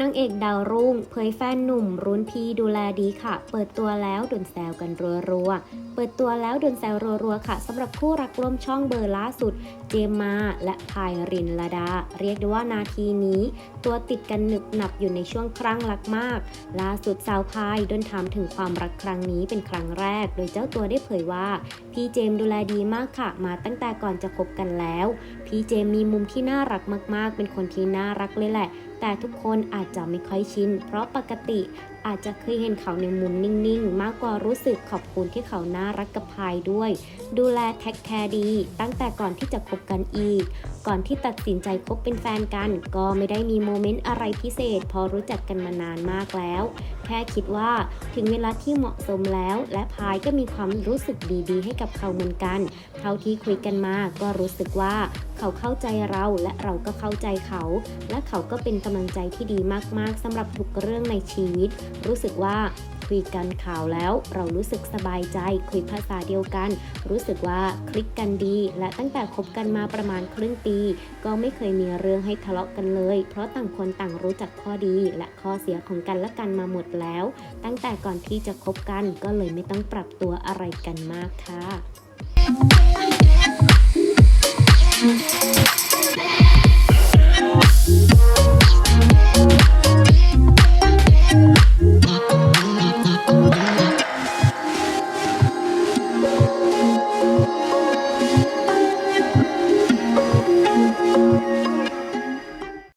นางเอกดาวรุ่งเผยแฟนหนุ่มรุ่นพี่ดูแลดีค่ะ เปิดตัวแล้วโดนแซวกันรัวๆ ปิดตัวแล้วโดนแซวรัวๆค่ะสำหรับคู่รักร่วมช่องเบอร์ล่าสุด เจมมาและพายรินลดา เรียกได้ว่านาทีนี้ ตัวติดกันหนึบหนับอยู่ในช่วงครั้งรักมาก ล่าสุดสาวพายโดนถามถึงความรักครั้งนี้เป็นครั้งแรก โดยเจ้าตัวได้เผยว่า พี่เจมดูแลดีมากค่ะ มาตั้งแต่ก่อนจะคบกันแล้ว พี่เจมมีมุมที่น่ารักมากๆ เป็นคนที่น่ารักเลยแหละ แต่ทุกคนอาจจะไม่ค่อยชินเพราะปกติ อาจจะเคยเห็นเขาในมุมนิ่งๆ มากกว่ารู้สึกขอบคุณที่เขาน่ารักกับพายด้วย ดูแลแท็กแคร์ดี ตั้งแต่ก่อนที่จะคบกันอีก ก่อนที่ตัดสินใจคบเป็นแฟนกัน ก็ไม่ได้มีโมเมนต์อะไรพิเศษ พอรู้จักกันมานานมากแล้ว แค่คิดว่าถึงเวลาที่เหมาะสมแล้ว และพายก็มีความรู้สึกดีๆ ให้กับเขาเหมือนกัน เท่าที่คุยกันมาก็รู้สึกว่าเขาเข้าใจเราและเราก็เข้าใจเขา และเขาก็เป็นกำลังใจที่ดีมากๆสำหรับทุกเรื่องในชีวิต รู้สึกว่า คุยกันข่าวแล้ว เรารู้สึกสบายใจคุยภาษาเดียวกัน รู้สึกว่าคลิกกันดี และตั้งแต่คบกันมาประมาณครึ่งปี ก็ไม่เคยมีเรื่องให้ทะเลาะกันเลย เพราะต่างคนต่างรู้จักข้อดี และข้อเสียของกันและกันมาหมดแล้ว ตั้งแต่ก่อนที่จะคบกันก็เลยไม่ต้องปรับตัวอะไรกันมากค่ะ